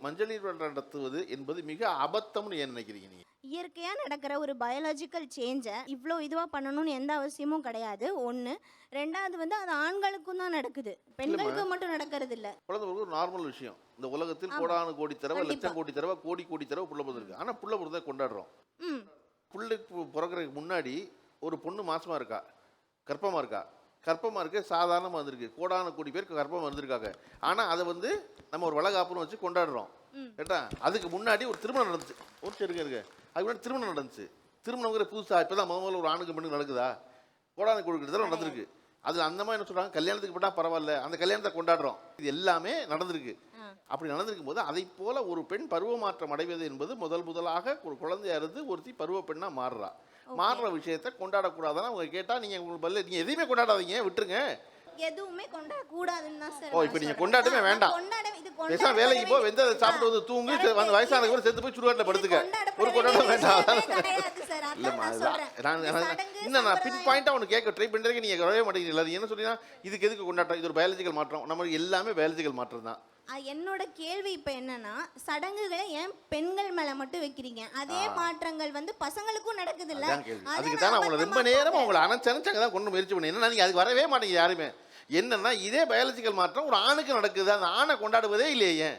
மஞ்சள் நீர் நடத்துவது என்பது மிக அபத்தம்னு ஏன் நினைக்கிறீங்க நீங்க? இயற்கையாக நடக்கிற ஒரு பயாலஜிக்கல் சேஞ்சை இவ்வளோ இதுவாக பண்ணணும்னு எந்த அவசியமும் கிடையாது. ஒன்று ரெண்டாவது வந்து அது ஆண்களுக்கும் தான் நடக்குது. பெண்களுக்கு மட்டும் நடக்கிறது இல்லை குழந்தை பிறகு ஒரு நார்மல் விஷயம். இந்த உலகத்தில். கோடானு கோடி தடவை. லட்சம் கோடி தடவை கோடி கோடி தடவை புள்ள பிறந்திருக்கு ஆனா புள்ள பிறந்த கொண்டாடுறோம். ம். புள்ளைக்கு பிறக்கிறதுக்கு முன்னாடி ஒரு பொண்ணு மாசமா இருக்கா? கர்ப்பமா இருக்கா? கர்ப்பமா இருக்க சாதாரணமா வந்திருக்கு. கோடான கோடி பேர் கர்ப்பமா வந்திருக்காங்க. ஆனா அதை வந்து நம்ம ஒரு வளகாப்புன்னு வச்சு கொண்டாடுறோம். கேட்டா அதுக்கு முன்னாடி ஒரு திருமணம் நடந்துச்சு. ஒரு சரி இருக்கு அதுக்கு முன்னாடி திருமணம் நடந்துச்சு. திருமணங்கிற புதுசா இப்பதான் முத முதல்ல ஒரு ஆணுக்கு பெண்ணுக்கு நடக்குதா? கோடான கோடி தடவை நடந்திருக்கு. அது அந்த மாதிரி என்ன சொல்றாங்க? கல்யாணத்துக்கு போட்டா பரவாயில்ல. அந்த கல்யாணத்தை கொண்டாடுறோம். இது எல்லாமே நடந்திருக்கு. அப்படி நடந்திருக்கும் போது அதை போல ஒரு பெண் பருவ மாற்றம் அடைவது என்பது முதல் முதலாக ஒரு குழந்தையா இருந்து ஒருத்தி பருவ பெண்ணா மாறுறா. மாறுற விஷயத்தை கொண்டாடக்கூடாதுன்னு அவங்க கேட்டா நீங்க உங்களுக்கு பதில் நீங்க எதையுமே கொண்டாடாதீங்க விட்டுருங்க எதுவுமே கொண்டாடக்கூடாதுன்னு தான் சார் ஓ, இப்ப நீங்க சொல்றேன். கொண்டாட்டமே வேண்டாம். கொண்டாட இது கொண்டாட வேலைக்கு போ வெந்ததை சாப்பிட்டு வந்து தூங்கு correct. அந்த வயசான கூட செத்து போய் சுடுகாட்டில் படுத்துக்க ஒரு கொண்டாடம் வேண்டிய வேண்டாம் விஷயமே கிடையாது சார். அதான் இல்லம்மா நான் அதுதான். சொல்றேன். நான் நான் சடங்கு, இன்னும் நான் பின் சம்பிரதாயம். ஒன்று கேட்க ட்ரை பண்ணுறதுக்கு நீங்க வரவே மாட்டேங்கிறீங்க அது என்ன சொல்றீங்கன்னா இதுக்கு எதுக்கு கொண்டாட்டம் இது ஒரு பயாலஜிக்கல் மாற்றம் நம்ம எல்லாமே பயாலஜிக்கல் மாற்றம் தான் என்னோட கேள்வி இப்ப என்னன்னா சடங்குகளை ஏன் பெண்கள் மேல மட்டும் வைக்கிறீங்க? அதே மாற்றங்கள் வந்து பசங்களுக்கும் நடக்குது இல்ல அதுக்கு தான் நான் உங்களை ரொம்ப நேரமா உங்களை அணைச்சு அணைச்சு அங்கே தான் கொண்டு முயற்சி பண்ணேன். என்னன்னா நீங்க அதுக்கு வரவே மாட்டீங்க யாருமே. என்னன்னா இதே பயாலஜிக்கல் மாற்றம் ஒரு ஆணுக்கு நடக்குது. அந்த ஆணை கொண்டாடுவதே இல்லையே. ஏன்